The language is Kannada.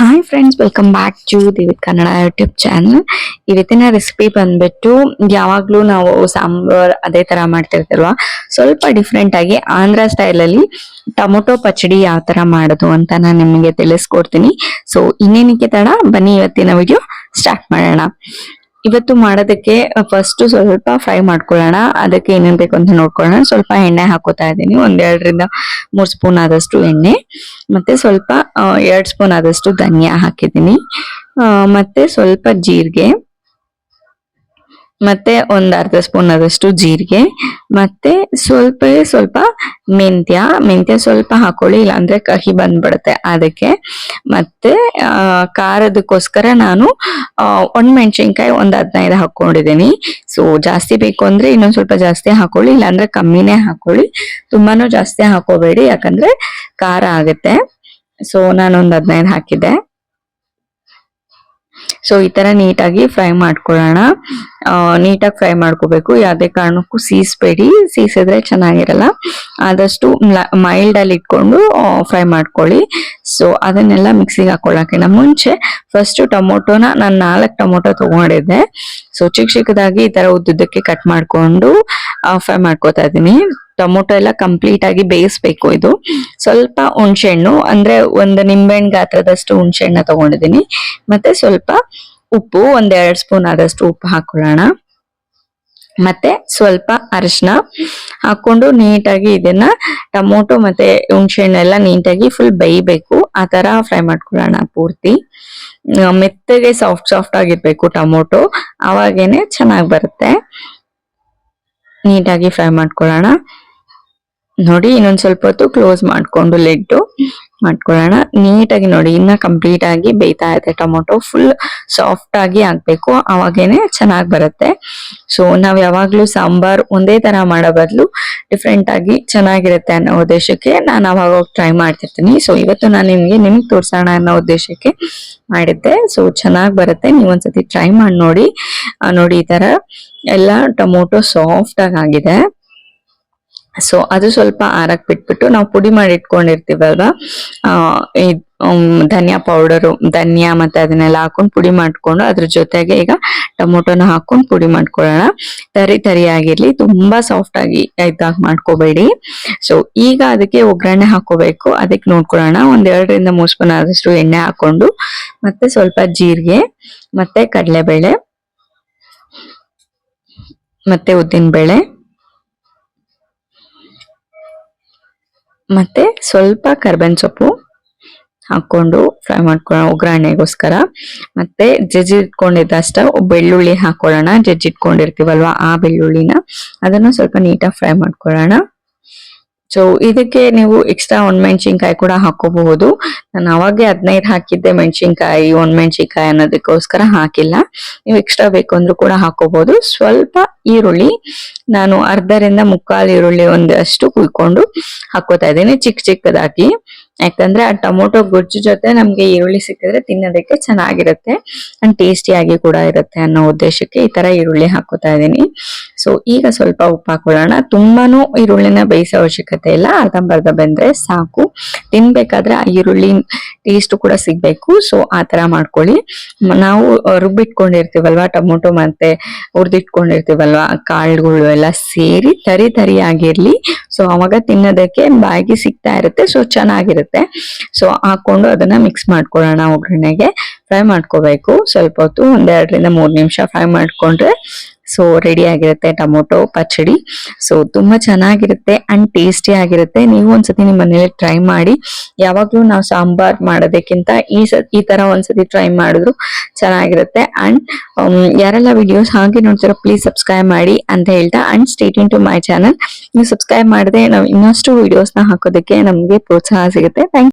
Hi friends welcome back to Divith Kannada YouTube channel ಇವತ್ತಿನ ರೆಸಿಪಿ ಬಂದ್ಬಿಟ್ಟು ಯಾವಾಗ್ಲೂ ನಾವು ಸಾಂಬಾರ್ ಅದೇ ತರ ಮಾಡ್ತಿರ್ತಿಲ್ವಾ ಸ್ವಲ್ಪ ಡಿಫ್ರೆಂಟ್ ಆಗಿ ಆಂಧ್ರ ಸ್ಟೈಲ್ ಅಲ್ಲಿ ಟೊಮೊಟೊ ಪಚಡಿ ಯಾವ ತರ ಮಾಡೋದು ಅಂತ ನಾನು ನಿಮಗೆ ತಿಳಿಸ್ಕೊಡ್ತೀನಿ. ಸೊ ಇನ್ನೇನಕ್ಕೆ ತಡ ಬನ್ನಿ ಇವತ್ತಿನ ವಿಡಿಯೋ ಸ್ಟಾರ್ಟ್ ಮಾಡೋಣ. ಇವತ್ತು ಮಾಡೋದಕ್ಕೆ ಫಸ್ಟ್ ಸ್ವಲ್ಪ ಫ್ರೈ ಮಾಡ್ಕೊಳ್ಳೋಣ. ಅದಕ್ಕೆ ಏನೇನು ಬೇಕು ಅಂತ ನೋಡ್ಕೊಳ್ಳೋಣ. ಸ್ವಲ್ಪ ಎಣ್ಣೆ ಹಾಕೋತಾ ಇದ್ದೀನಿ. ಒಂದೆರಡರಿಂದ ಮೂರು ಸ್ಪೂನ್ ಆದಷ್ಟು ಎಣ್ಣೆ. ಮತ್ತೆ ಸ್ವಲ್ಪ ಎರಡು ಸ್ಪೂನ್ ಆದಷ್ಟು ಧನಿಯಾ ಹಾಕಿದ್ದೀನಿ. ಮತ್ತೆ ಸ್ವಲ್ಪ ಜೀರಿಗೆ. ಮತ್ತೆ ಒಂದ್ ಅರ್ಧ ಸ್ಪೂನ್ ಆದಷ್ಟು ಜೀರಿಗೆ. ಮತ್ತೆ ಸ್ವಲ್ಪ ಸ್ವಲ್ಪ ಮೆಂತ್ಯ ಮೆಂತ್ಯ ಸ್ವಲ್ಪ ಹಾಕೊಳ್ಳಿ, ಇಲ್ಲಾಂದ್ರೆ ಕಹಿ ಬಂದ್ಬಿಡುತ್ತೆ ಅದಕ್ಕೆ. ಮತ್ತೆ ಖಾರದಕ್ಕೋಸ್ಕರ ನಾನು ಒಂದು ಮೆಣಸಿನ್ಕಾಯಿ ಒಂದು ಹದಿನೈದು ಹಾಕೊಂಡಿದ್ದೀನಿ. ಸೊ ಜಾಸ್ತಿ ಬೇಕು ಅಂದ್ರೆ ಇನ್ನೊಂದು ಸ್ವಲ್ಪ ಜಾಸ್ತಿ ಹಾಕೊಳ್ಳಿ, ಇಲ್ಲಾಂದ್ರೆ ಕಮ್ಮಿನೇ ಹಾಕೊಳ್ಳಿ. ತುಂಬಾನು ಜಾಸ್ತಿ ಹಾಕೋಬೇಡಿ, ಯಾಕಂದ್ರೆ ಖಾರ ಆಗುತ್ತೆ. ಸೊ ನಾನೊಂದು ಹದಿನೈದು ಹಾಕಿದ್ದೆ. ಸೊ ಈ ತರ ನೀಟಾಗಿ ಫ್ರೈ ಮಾಡ್ಕೊಳ್ಳೋಣ. ನೀಟಾಗಿ ಫ್ರೈ ಮಾಡ್ಕೋಬೇಕು. ಯಾವುದೇ ಕಾರಣಕ್ಕೂ ಸೀಸ್ಬೇಡಿ. ಸೀಸಿದ್ರೆ ಚೆನ್ನಾಗಿರಲ್ಲ. ಆದಷ್ಟು ಮೈಲ್ಡ್ ಅಲ್ಲಿ ಇಟ್ಕೊಂಡು ಫ್ರೈ ಮಾಡ್ಕೊಳ್ಳಿ. ಸೊ ಅದನ್ನೆಲ್ಲ ಮಿಕ್ಸಿಗೆ ಹಾಕೊಳ್ಳೋಕಿನ ಮುಂಚೆ ಫಸ್ಟ್ ಟೊಮೊಟೊನ ನಾನು ನಾಲ್ಕು ಟೊಮೊಟೊ ತಗೊಂಡಿದ್ದೆ. ಸೊ ಚಿಕ್ಕ ಚಿಕ್ಕದಾಗಿ ಈ ತರ ಉದ್ದುದ್ದಕ್ಕೆ ಕಟ್ ಮಾಡ್ಕೊಂಡು ಫ್ರೈ ಮಾಡ್ಕೋತಾ ಇದ್ದೀನಿ. ಟೊಮೊಟೊ ಎಲ್ಲ ಕಂಪ್ಲೀಟ್ ಆಗಿ ಬೇಯಿಸ್ಬೇಕು ಇದು. ಸ್ವಲ್ಪ ಹುಣ್ಸೆಹಣ್ಣು, ಅಂದ್ರೆ ಒಂದು ನಿಂಬೆಹಣ್ಣು ಗಾತ್ರದಷ್ಟು ಹುಣ್ಸೆಹಣ್ಣ ತಗೊಂಡಿದ್ದೀನಿ ಮತ್ತೆ ಸ್ವಲ್ಪ ಉಪ್ಪು ಒಂದ್ ಎರಡ್ ಸ್ಪೂನ್ ಆದಷ್ಟು ಉಪ್ಪು ಹಾಕೊಳ್ಳೋಣ. ಮತ್ತೆ ಸ್ವಲ್ಪ ಅರಿಶಿನ ಹಾಕೊಂಡು ನೀಟಾಗಿ ಇದನ್ನ ಟೊಮೊಟೊ ಮತ್ತೆ ಹುಣಸೆಹಣ್ಣೆಲ್ಲ ನೀಟಾಗಿ ಫುಲ್ ಬೇಯಬೇಕು. ಆ ತರ ಫ್ರೈ ಮಾಡ್ಕೊಳ್ಳೋಣ ಪೂರ್ತಿ. ಮೆತ್ತಗೆ ಸಾಫ್ಟ್ ಸಾಫ್ಟ್ ಆಗಿರ್ಬೇಕು ಟೊಮೊಟೊ. ಅವಾಗೇನೆ ಚೆನ್ನಾಗಿ ಬರುತ್ತೆ. ನೀಟಾಗಿ ಫ್ರೈ ಮಾಡ್ಕೊಳ್ಳೋಣ. ನೋಡಿ, ಇನ್ನೊಂದ್ ಸ್ವಲ್ಪ ಹೊತ್ತು ಕ್ಲೋಸ್ ಮಾಡ್ಕೊಂಡು ಲೆಡ್ ಮಾಡ್ಕೊಳ್ಳೋಣ. ನೀಟಾಗಿ ನೋಡಿ, ಇನ್ನ ಕಂಪ್ಲೀಟ್ ಆಗಿ ಬೇಯ್ತಾ ಇದೆ ಟೊಮೊಟೊ. ಫುಲ್ ಸಾಫ್ಟ್ ಆಗಿ ಆಗ್ಬೇಕು. ಅವಾಗೇನೆ ಚೆನ್ನಾಗಿ ಬರುತ್ತೆ. ಸೊ ನಾವ್ ಯಾವಾಗ್ಲೂ ಸಾಂಬಾರ್ ಒಂದೇ ತರ ಮಾಡೋ ಬದಲು ಡಿಫ್ರೆಂಟ್ ಆಗಿ ಚೆನ್ನಾಗಿರುತ್ತೆ ಅನ್ನೋ ಉದ್ದೇಶಕ್ಕೆ ನಾನು ಅವಾಗ ಟ್ರೈ ಮಾಡ್ತಿರ್ತೀನಿ. ಸೊ ಇವತ್ತು ನಾನು ನಿಮ್ಗೆ ನಿಮ್ಗೆ ತೋರ್ಸೋಣ ಅನ್ನೋ ಉದ್ದೇಶಕ್ಕೆ ಮಾಡಿದ್ದೆ. ಸೊ ಚೆನ್ನಾಗಿ ಬರುತ್ತೆ. ನೀವು ಒಂದ್ಸತಿ ಟ್ರೈ ಮಾಡಿ ನೋಡಿ. ನೋಡಿ, ಈ ತರ ಎಲ್ಲ ಟೊಮೊಟೊ ಸಾಫ್ಟ್ ಆಗಿ ಆಗಿದೆ. ಸೊ ಅದು ಸ್ವಲ್ಪ ಆರಕ್ ಬಿಟ್ಬಿಟ್ಟು ನಾವು ಪುಡಿ ಮಾಡಿ ಇಟ್ಕೊಂಡಿರ್ತೀವಲ್ವಾ? ಧನಿಯಾ ಪೌಡರು ಧನಿಯಾ ಮತ್ತೆ ಅದನ್ನೆಲ್ಲ ಹಾಕೊಂಡು ಪುಡಿ ಮಾಡ್ಕೊಂಡು ಅದ್ರ ಜೊತೆಗೆ ಈಗ ಟೊಮೊಟೊನ ಹಾಕೊಂಡು ಪುಡಿ ಮಾಡ್ಕೊಳ್ಳೋಣ. ತರಿ ತರಿ ಆಗಿರ್ಲಿ, ತುಂಬಾ ಸಾಫ್ಟ್ ಆಗಿ ಇದಾಗ ಮಾಡ್ಕೋಬೇಡಿ. ಸೊ ಈಗ ಅದಕ್ಕೆ ಒಗ್ಗರಣೆ ಹಾಕೋಬೇಕು. ಅದಕ್ಕೆ ನೋಡ್ಕೊಳ್ಳೋಣ. ಒಂದ್ ಎರಡರಿಂದ ಮೂರ್ ಸ್ಪೂನ್ ಆದಷ್ಟು ಎಣ್ಣೆ ಹಾಕೊಂಡು, ಮತ್ತೆ ಸ್ವಲ್ಪ ಜೀರಿಗೆ, ಮತ್ತೆ ಕಡಲೆಬೇಳೆ, ಮತ್ತೆ ಉದ್ದಿನಬೇಳೆ. ಮತ್ತೆ ಸ್ವಲ್ಪ ಕರ್ಬೇವಿನ ಸೊಪ್ಪು ಹಾಕೊಂಡು ಫ್ರೈ ಮಾಡ್ಕೊಳ್ಳೋಣ ಒಗ್ಗರಣೆಗೋಸ್ಕರ. ಮತ್ತೆ ಜಜ್ಜಿಟ್ಕೊಂಡಿದ್ದಷ್ಟ ಬೆಳ್ಳುಳ್ಳಿ ಹಾಕೊಳ್ಳೋಣ. ಜಜ್ಜಿಟ್ಕೊಂಡಿರ್ತೀವಲ್ವಾ ಆ ಬೆಳ್ಳುಳ್ಳಿನ. ಅದನ್ನ ಸ್ವಲ್ಪ ನೀಟಾಗಿ ಫ್ರೈ ಮಾಡ್ಕೊಳ್ಳೋಣ. ಸೊ ಇದಕ್ಕೆ ನೀವು ಎಕ್ಸ್ಟ್ರಾ ಒಣಮೆಣಸಿನ್ಕಾಯಿ ಕೂಡ ಹಾಕೋಬಹುದು. ನಾನು ಅವಾಗೆ ಹದಿನೈದು ಹಾಕಿದ್ದೆ ಮೆಣಸಿನ್ಕಾಯಿ ಒಣಮೆಣಸಿನ್ಕಾಯಿ ಅನ್ನೋದಕ್ಕೋಸ್ಕರ ಹಾಕಿಲ್ಲ. ನೀವು ಎಕ್ಸ್ಟ್ರಾ ಬೇಕು ಅಂದ್ರೂ ಕೂಡ ಹಾಕೋಬಹುದು. ಸ್ವಲ್ಪ ಈರುಳ್ಳಿ, ನಾನು ಅರ್ಧರಿಂದ ಮುಕ್ಕಾಲು ಈರುಳ್ಳಿ ಒಂದಷ್ಟು ಕುಯ್ಕೊಂಡು ಹಾಕೋತಾ ಇದ್ದೀನಿ ಚಿಕ್ಕ ಚಿಕ್ಕದಾಗಿ. ಯಾಕಂದ್ರೆ ಆ ಟೊಮೊಟೊ ಗೊಜ್ಜು ಜೊತೆ ನಮ್ಗೆ ಈರುಳ್ಳಿ ಸಿಕ್ಕಿದ್ರೆ ತಿನ್ನೋದಕ್ಕೆ ಚೆನ್ನಾಗಿರುತ್ತೆ ಅಂಡ್ ಟೇಸ್ಟಿಯಾಗಿ ಕೂಡ ಇರುತ್ತೆ ಅನ್ನೋ ಉದ್ದೇಶಕ್ಕೆ ಈ ತರ ಈರುಳ್ಳಿ ಹಾಕೋತಾ ಇದ್ದೀನಿ. ಸೊ ಈಗ ಸ್ವಲ್ಪ ಉಪ್ಪು ಹಾಕೊಳ್ಳೋಣ ತುಂಬಾನು ಈರುಳ್ಳಿನ ಬೇಯಿಸೋ ಅವಶ್ಯಕತೆ ಇಲ್ಲ. ಅರ್ಧಂಬರ್ಧ ಬಂದ್ರೆ ಸಾಕು. ತಿನ್ಬೇಕಾದ್ರೆ ಆ ಈರುಳ್ಳಿ ಟೇಸ್ಟ್ ಕೂಡ ಸಿಗ್ಬೇಕು. ಸೊ ಆ ತರ ಮಾಡ್ಕೊಳ್ಳಿ. ನಾವು ರುಬ್ಬಿಟ್ಕೊಂಡಿರ್ತೀವಲ್ವಾ, ಟೊಮೊಟೊ ಮತ್ತೆ ಹುರಿದಿಟ್ಕೊಂಡಿರ್ತೀವಲ್ವಾ, ಕಾಳುಗಳು ಎಲ್ಲ ಸೇರಿ ತರಿ ತರಿ ಆಗಿರಲಿ ಸೊ ಅವಾಗ ತಿನ್ನೋದಕ್ಕೆ ಬಾಯಿಗೆ ಸಿಗ್ತಾ ಇರುತ್ತೆ. ಸೊ ಚೆನ್ನಾಗಿರುತ್ತೆ. ಸೊ ಹಾಕೊಂಡು ಅದನ್ನ ಮಿಕ್ಸ್ ಮಾಡ್ಕೊಳ್ಳೋಣ ಒಗ್ಗರಣೆಗೆ. ಫ್ರೈ ಮಾಡ್ಕೋಬೇಕು. ಸ್ವಲ್ಪ ಹೊತ್ತು ಒಂದೆರಡರಿಂದ ಮೂರು ನಿಮಿಷ ಫ್ರೈ ಮಾಡ್ಕೊಂಡ್ರೆ ಸೊ ರೆಡಿ ಆಗಿರುತ್ತೆ ಟೊಮೊಟೊ, ಪಚಡಿ. ಸೊ ತುಂಬಾ ಚೆನ್ನಾಗಿರುತ್ತೆ ಅಂಡ್ ಟೇಸ್ಟಿ ಆಗಿರುತ್ತೆ. ನೀವು ಒಂದ್ಸತಿ ನಿಮ್ಮ ಮನೇಲಿ ಟ್ರೈ ಮಾಡಿ. ಯಾವಾಗ್ಲೂ ನಾವು ಸಾಂಬಾರ್ ಮಾಡೋದಕ್ಕಿಂತ ಈ ಸ, ಈ ತರ ಒಂದ್ಸತಿ ಟ್ರೈ ಮಾಡಿದ್ರು ಚೆನ್ನಾಗಿರುತ್ತೆ. ಅಂಡ್ ಯಾರೆಲ್ಲ ವಿಡಿಯೋಸ್ ಹಾಗೆ ನೋಡ್ತಾರೋ ಪ್ಲೀಸ್ ಸಬ್ಸ್ಕ್ರೈಬ್ ಮಾಡಿ ಅಂತ ಹೇಳ್ತಾ. And state in to my channel ನೀವು ಸಬ್ಸ್ಕ್ರೈಬ್ ಮಾಡಿದ್ರೆ ನಾವು ಇನ್ನಷ್ಟು ವಿಡಿಯೋಸ್ನ ಹಾಕೋದಕ್ಕೆ ನಮ್ಗೆ ಪ್ರೋತ್ಸಾಹ ಸಿಗುತ್ತೆ. ಥ್ಯಾಂಕ್